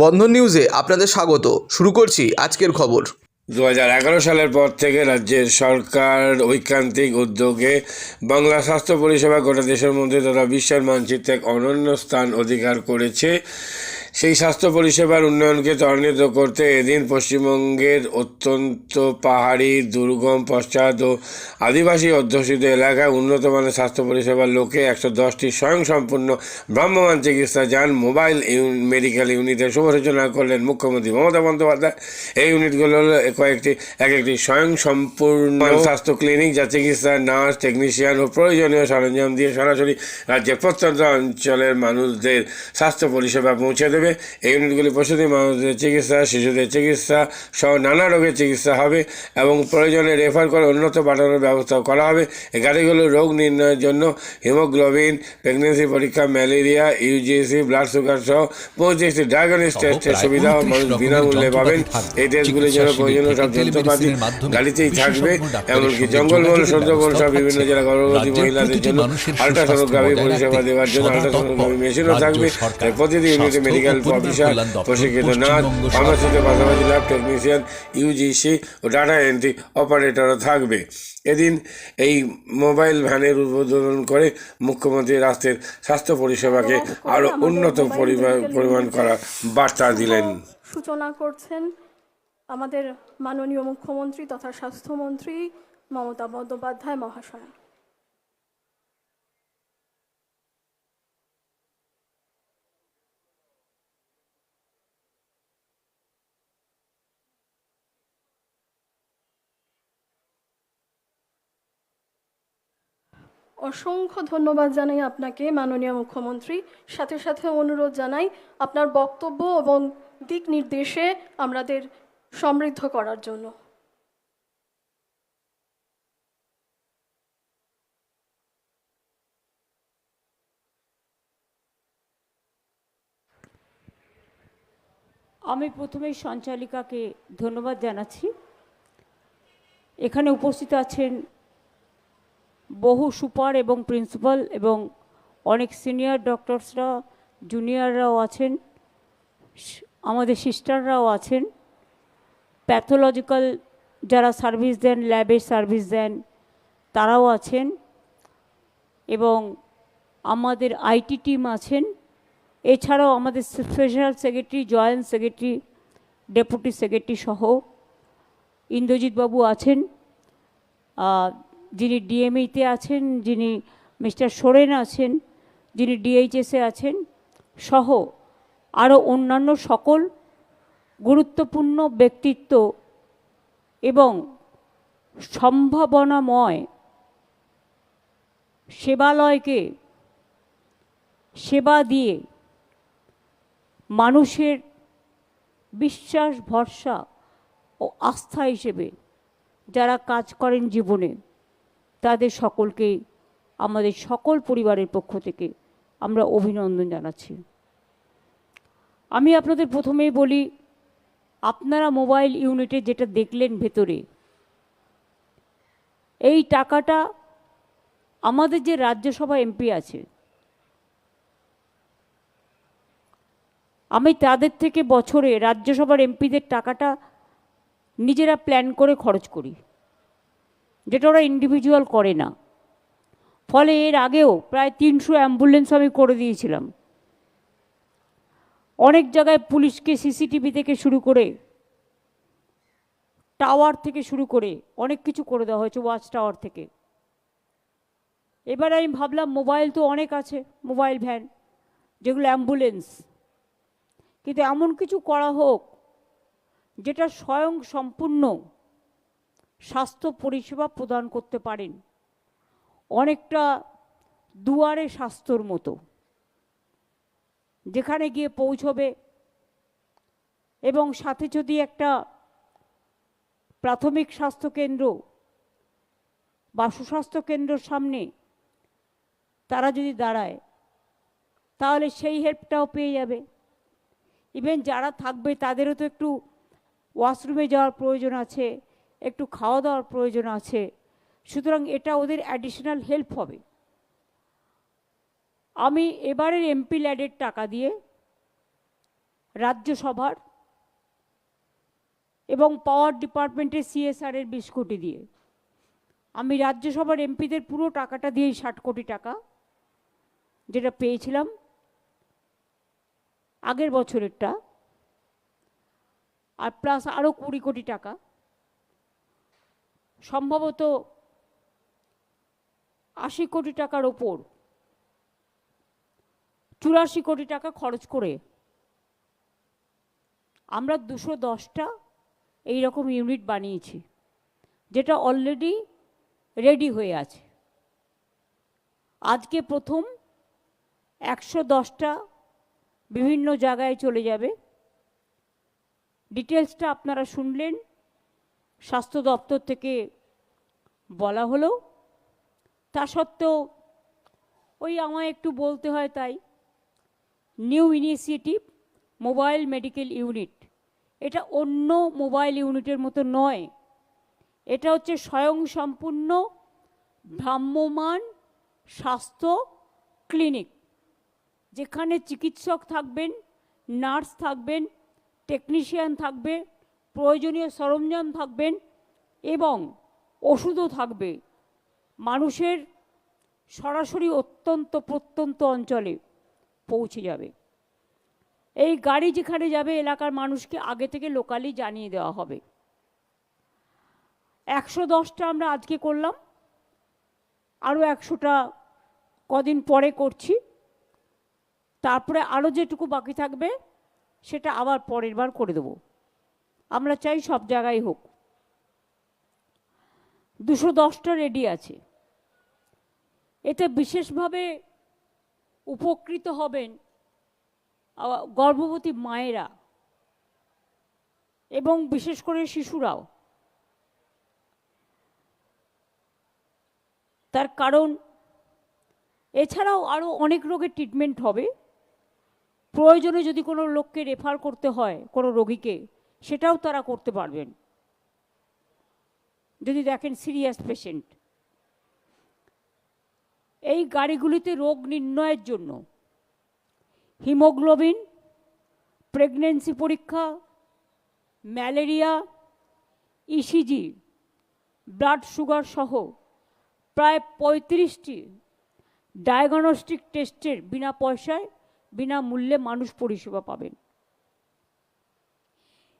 বন্ধন নিউজে আপনাদের স্বাগত। শুরু করছি আজকের খবর। দু সালের পর থেকে রাজ্যের সরকার ঐকান্তিক উদ্যোগে বাংলা স্বাস্থ্য পরিষেবা গোটা দেশের মধ্যে তথা বিশ্বের মানচিত্রে এক অনন্য স্থান অধিকার করেছে। সেই স্বাস্থ্য পরিষেবার উন্নয়নকে ত্বরান্বিত করতে এদিন পশ্চিমবঙ্গের অত্যন্ত পাহাড়ি দুর্গম পশ্চাৎ ও আদিবাসী অধ্যুষিত এলাকায় উন্নত মানের স্বাস্থ্য পরিষেবার লোকে একশো দশটি স্বয়ংসম্পূর্ণ ভ্রাম্যমাণ চিকিৎসা যান। মোবাইল মেডিকেল ইউনিটের শুভ সূচনা করলেন মুখ্যমন্ত্রী মমতা বন্দ্যোপাধ্যায়। এই ইউনিটগুলো হলো কয়েকটি এক একটি স্বয়ং সম্পূর্ণ স্বাস্থ্য ক্লিনিক যা চিকিৎসা নার্স টেকনিশিয়ান ও প্রয়োজনীয় সরঞ্জাম দিয়ে সরাসরি রাজ্যের প্রত্যন্ত অঞ্চলের মানুষদের স্বাস্থ্য পরিষেবা পৌঁছে দেবে। এই ইউনিটগুলি প্রসূতি মানুষদের চিকিৎসা শিশুদের চিকিৎসা সহ নানা রোগের চিকিৎসা হবে এবং প্রয়োজনে রেফার করে উন্নত পাঠানোর ব্যবস্থা করা হবে। এই গাড়িগুলো রোগ নির্ণয়ের জন্য হিমোগ্লোবিন প্রেগনেন্সি পরীক্ষা ম্যালেরিয়া ইউজিসি ব্লাড সুগার সহ পঁচিশটি ডায়াগনিস টেস্টের সুবিধা মানুষ বিনামূল্যে পাবেন। এই টেস্টগুলির জন্য প্রয়োজনীয় সব যন্ত্রপাতি গাড়িতেই থাকবে এমনকি জঙ্গল জঙ্গলমহল সুন্দরবন সহ বিভিন্ন জেলা গর্ভবতী মহিলাদের জন্য আল্ট্রাসোনোগ্রাফি পরিষেবা দেওয়ার জন্য আল্ট্রাসোনোগ্রাফি মেশিনও থাকবে। প্রতিটি ইউনিটে মেডিকেল অফিসার প্রশিক্ষিত নার্স ফার্মাসিতে পাশাপাশি ল্যাব টেকনিশিয়ান ইউজিসি ও ডাটা এন্ট্রি অপারেটরও থাকবে। এদিন এই মোবাইল ভ্যানের উদ্বোধন করে মুখ্যমন্ত্রী রাষ্ট্রের স্বাস্থ্য পরিষেবাকে আরও উন্নত পরিমা- পরিমাণ করার বার্তা দিলেন। সূচনা করছেন আমাদের মাননীয় মুখ্যমন্ত্রী তথা স্বাস্থ্যমন্ত্রী মমতা বন্দ্যোপাধ্যায় মহাশয়া। অসংখ্য ধন্যবাদ জানাই আপনাকে, মাননীয় মুখ্যমন্ত্রী। সাথে সাথে অনুরোধ জানাই, আপনার বক্তব্য এবং দিক নির্দেশে আমাদের সমৃদ্ধ করার জন্য। আমি প্রথমেই সঞ্চালিকাকে ধন্যবাদ জানাচ্ছি। এখানে উপস্থিত আছেন বহু সুপার এবং প্রিন্সিপাল এবং অনেক সিনিয়র ডক্টরসরা, জুনিয়ররাও আছেন আমাদের সিস্টাররাও আছেন। প্যাথোলজিক্যাল যারা সার্ভিস দেন, ল্যাবের সার্ভিস দেন, তারাও আছেন এবং আমাদের আইটি টিম আছেন। এছাড়াও আমাদের special secretary joint secretary deputy secretary সহ ইন্দ্রজিৎবাবু আছেন। যিনি ডিএমইতে আছেন, যিনি মিস্টার সোরেন আছেন, যিনি ডিএইচএসে আছেন, সহ আরও অন্যান্য সকল গুরুত্বপূর্ণ ব্যক্তিত্ব এবং সম্ভাবনাময় সেবালয়কে সেবা দিয়ে মানুষের বিশ্বাস, ভরসা ও আস্থা হিসেবে যারা কাজ করেন জীবনে। তাদের সকলকে, আমাদের সকল পরিবারের পক্ষ থেকে আমরা অভিনন্দন জানাচ্ছি। আমি আপনাদের প্রথমেই বলি, আপনারা মোবাইল ইউনিটে যেটা দেখলেন ভেতরে, এই টাকাটা আমাদের যে রাজ্যসভা এমপি আছে, আমি তাদের থেকে বছরে রাজ্যসভার এমপিদের টাকাটা নিজেরা প্ল্যান করে খরচ করি। যেটা ওরা ইন্ডিভিজুয়াল করে না। ফলে এর আগেও প্রায় তিনশো অ্যাম্বুলেন্স আমি করে দিয়েছিলাম। অনেক জায়গায় পুলিশকে সিসিটিভি থেকে শুরু করে টাওয়ার থেকে শুরু করে অনেক কিছু করে দেওয়া হয়েছে ওয়াচ টাওয়ার থেকে। এবার আমি ভাবলাম মোবাইল তো অনেক আছে মোবাইল ভ্যান যেগুলো অ্যাম্বুলেন্স কিন্তু এমন কিছু করা হোক, যেটা স্বয়ং সম্পূর্ণ স্বাস্থ্য পরিষেবা প্রদান করতে পারেন। অনেকটা দুয়ারে স্বাস্থ্যর মতো। যেখানে গিয়ে পৌঁছবে এবং সাথে যদি একটা প্রাথমিক স্বাস্থ্যকেন্দ্র বা সুস্বাস্থ্য কেন্দ্রর সামনে তারা যদি দাঁড়ায়, তাহলে সেই হেল্পটাও পেয়ে যাবে। ইভেন যারা থাকবে, তাদেরও তো একটু ওয়াশরুমে যাওয়ার প্রয়োজন আছে একটু খাওয়া দাওয়ার প্রয়োজন আছে, সুতরাং এটা ওদের অ্যাডিশনাল হেল্প হবে। আমি এবারের এমপি ল্যাডের টাকা দিয়ে রাজ্যসভার এবং পাওয়ার ডিপার্টমেন্টের সিএসআর এর বিশ কোটি দিয়ে, আমি রাজ্যসভার এমপিদের পুরো টাকাটা দিয়ে ষাট কোটি টাকা যেটা পেয়েছিলাম আগের বছরেরটা, আর প্লাস আরও কুড়ি কোটি টাকা সম্ভবত আশি কোটি টাকার ওপর, চুরাশি কোটি টাকা খরচ করে আমরা দুশো দশটা এইরকম ইউনিট বানিয়েছি, যেটা অলরেডি রেডি হয়ে আছে। আজকে প্রথম একশো দশটা বিভিন্ন জায়গায় চলে যাবে। ডিটেলসটা আপনারা শুনলেন। স্বাস্থ্য দপ্তর থেকে বলা হলো। তা সত্ত্বেও ওই আমায় একটু বলতে হয় তাই। New initiative mobile medical unit. এটা অন্য মোবাইল ইউনিটের মতো নয়। এটা হচ্ছে স্বয়ংসম্পূর্ণ ভ্রাম্যমান স্বাস্থ্য ক্লিনিক। যেখানে চিকিৎসক থাকবেন, নার্স থাকবেন, টেকনিশিয়ান থাকবে প্রয়োজনীয় সরঞ্জাম থাকবেন এবং ওষুধও থাকবে। মানুষের সরাসরি অত্যন্ত প্রত্যন্ত অঞ্চলে পৌঁছে যাবে। এই গাড়ি যেখানে যাবে, এলাকার মানুষকে আগে থেকে লোকালি জানিয়ে দেওয়া হবে। একশো দশটা আমরা আজকে করলাম। আরও একশোটা কদিন পরে করছি। তারপরে আরও যেটুকু বাকি থাকবে, সেটা আবার পরের বার করে দেব। আমরা চাই সব জায়গায় হোক। দুশো দশটা রেডি আছে। এতে বিশেষভাবে উপকৃত হবেন গর্ভবতী মায়েরা এবং বিশেষ করে শিশুরাও। তার কারণ, এছাড়াও আরও অনেক রোগের ট্রিটমেন্ট হবে। প্রয়োজনে যদি কোনো লোককে রেফার করতে হয় কোনো রোগীকে সেটাও তারা করতে পারবেন। যদি দেখেন সিরিয়াস পেশেন্ট। এই গাড়িগুলিতে রোগ নির্ণয়ের জন্য হিমোগ্লোবিন, প্রেগনেন্সি পরীক্ষা, ম্যালেরিয়া ইসিজি ব্লাড সুগার সহ প্রায় পঁয়ত্রিশটি ডায়াগনস্টিক টেস্টের বিনা পয়সায় বিনামূল্যে মানুষ পরিষেবা পাবেন।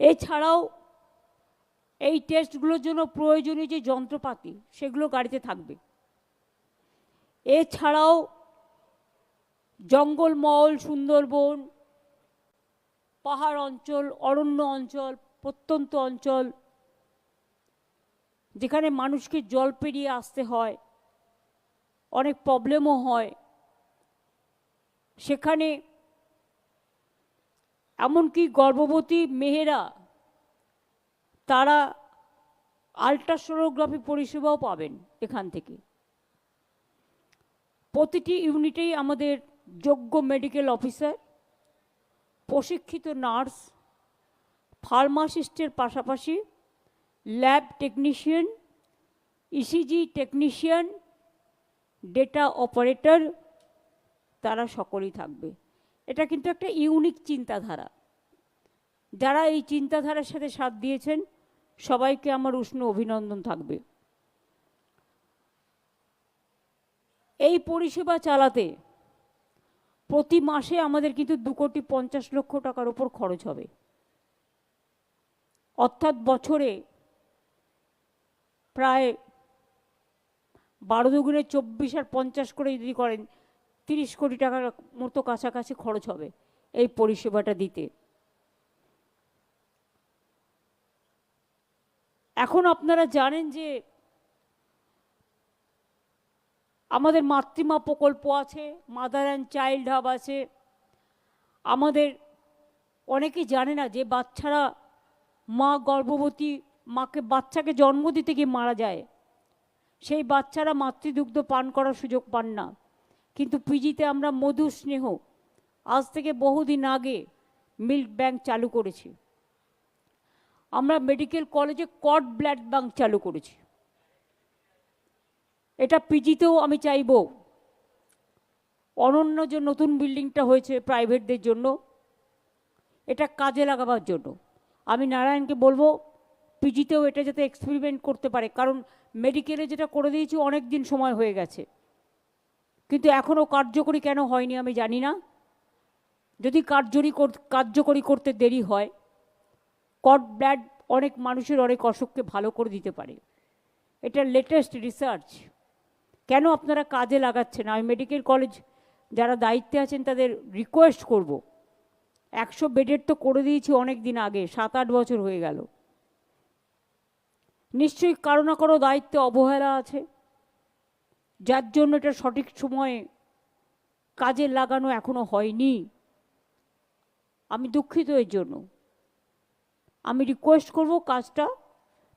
এছাড়াও এই টেস্টগুলোর জন্য প্রয়োজনীয় যে যন্ত্রপাতি, সেগুলো গাড়িতে থাকবে। এছাড়াও জঙ্গলমহল সুন্দরবন, পাহাড় অঞ্চল, অরণ্য অঞ্চল, প্রত্যন্ত অঞ্চল, যেখানে মানুষকে জল পেরিয়ে আসতে হয়, অনেক প্রবলেমও হয়, সেখানে এমনকি গর্ভবতী মেয়েরা, তারা আলট্রাসোনোগ্রাফি পরিষেবাও পাবেন এখান থেকে। প্রতিটি ইউনিটেই আমাদের যোগ্য মেডিকেল অফিসার প্রশিক্ষিত নার্স, ফার্মাসিস্টের পাশাপাশি lab technician ECG technician data operator তারা সকলেই থাকবে। এটা কিন্তু একটা ইউনিক চিন্তাধারা। যারা এই চিন্তাধারার সাথে সাথ দিয়েছেন, সবাইকে আমার উষ্ণ অভিনন্দন থাকবে। এই পরিষেবা চালাতে প্রতি মাসে আমাদের কিন্তু দু কোটি পঞ্চাশ লক্ষ টাকার উপর খরচ হবে। অর্থাৎ বছরে প্রায় বারো দুগুণে চব্বিশ আর পঞ্চাশ করে যদি করেন, তিরিশ কোটি টাকার মতো কাছাকাছি খরচ হবে এই পরিষেবাটা দিতে। এখন আপনারা জানেন যে আমাদের মাতৃমা প্রকল্প আছে মাদার অ্যান্ড চাইল্ড হাব আছে। আমাদের অনেকেই জানে না যে বাচ্চারা মা গর্ভবতী, মাকে বাচ্চাকে জন্ম দিতে গিয়ে মারা যায়। সেই বাচ্চারা মাতৃদুগ্ধ পান করার সুযোগ পান না। কিন্তু পিজিতে আমরা মধু স্নেহ আজ থেকে বহুদিন আগে মিল্ক ব্যাংক চালু করেছি। আমরা মেডিকেল কলেজে কড ব্লাড ব্যাঙ্ক চালু করেছি। এটা পিজিতেও আমি চাইব। অনন্য যে নতুন বিল্ডিংটা হয়েছে প্রাইভেটদের জন্য, এটা কাজে লাগাবার জন্য। আমি নারায়ণকে বলব পিজিতেও এটা যাতে এক্সপেরিমেন্ট করতে পারে, কারণ মেডিকেলে যেটা করে দিয়েছি অনেক দিন সময় হয়ে গেছে। কিন্তু এখনও কার্যকরী কেন হয়নি আমি জানি না। যদি কার্যকরী কর- কার্যকরী করতে দেরি হয় কট ব্লাড অনেক মানুষের অনেক অসুখকে ভালো করে দিতে পারে। এটা লেটেস্ট রিসার্চ কেন আপনারা কাজে লাগাচ্ছেন? আমি মেডিকেল কলেজ যারা দায়িত্বে আছেন তাদের রিকোয়েস্ট করব। একশো বেডের তো করে দিয়েছি অনেক দিন আগে, সাত আট বছর হয়ে গেল। নিশ্চয়ই কারও না কারও দায়িত্বে অবহেলা আছে। যার জন্য এটা সঠিক সময়ে কাজে লাগানো এখনও হয়নি। আমি দুঃখিত এর জন্য। আমি রিকোয়েস্ট করব কাজটা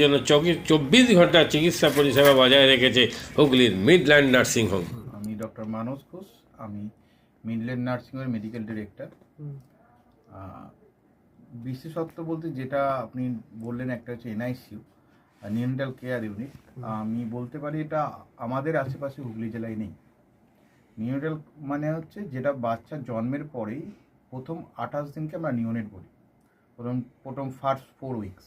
জন্য চব্বিশ ঘণ্টা চিকিৎসা পরিষেবা বজায় রেখেছে হুগলির মিডল্যান্ড নার্সিং হোম। আমি ডক্টর মানস ঘোষ আমি মিডল্যান্ড নার্সিংয়ের মেডিকেল ডিরেক্টর। বিশেষত্ব বলতে যেটা আপনি বললেন একটা হচ্ছে এনআইসিউ নিউন্টাল কেয়ার ইউনিট। আমি বলতে পারি এটা আমাদের আশেপাশে হুগলি জেলায় নেই। নিউনেটাল মানে হচ্ছে যেটা বাচ্চা জন্মের পরেই প্রথম আঠাশ দিনকে আমরা নিউনেট বলি। প্রথম প্রথম ফার্স্ট ফোর উইকস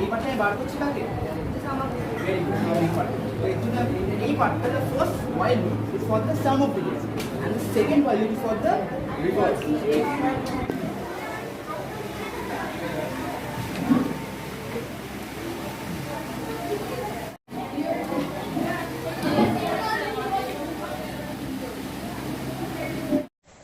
এই পার্টটা আমি বার করছি কাকে এই পার্টটা loop is for the sum of digits and the second while loop is for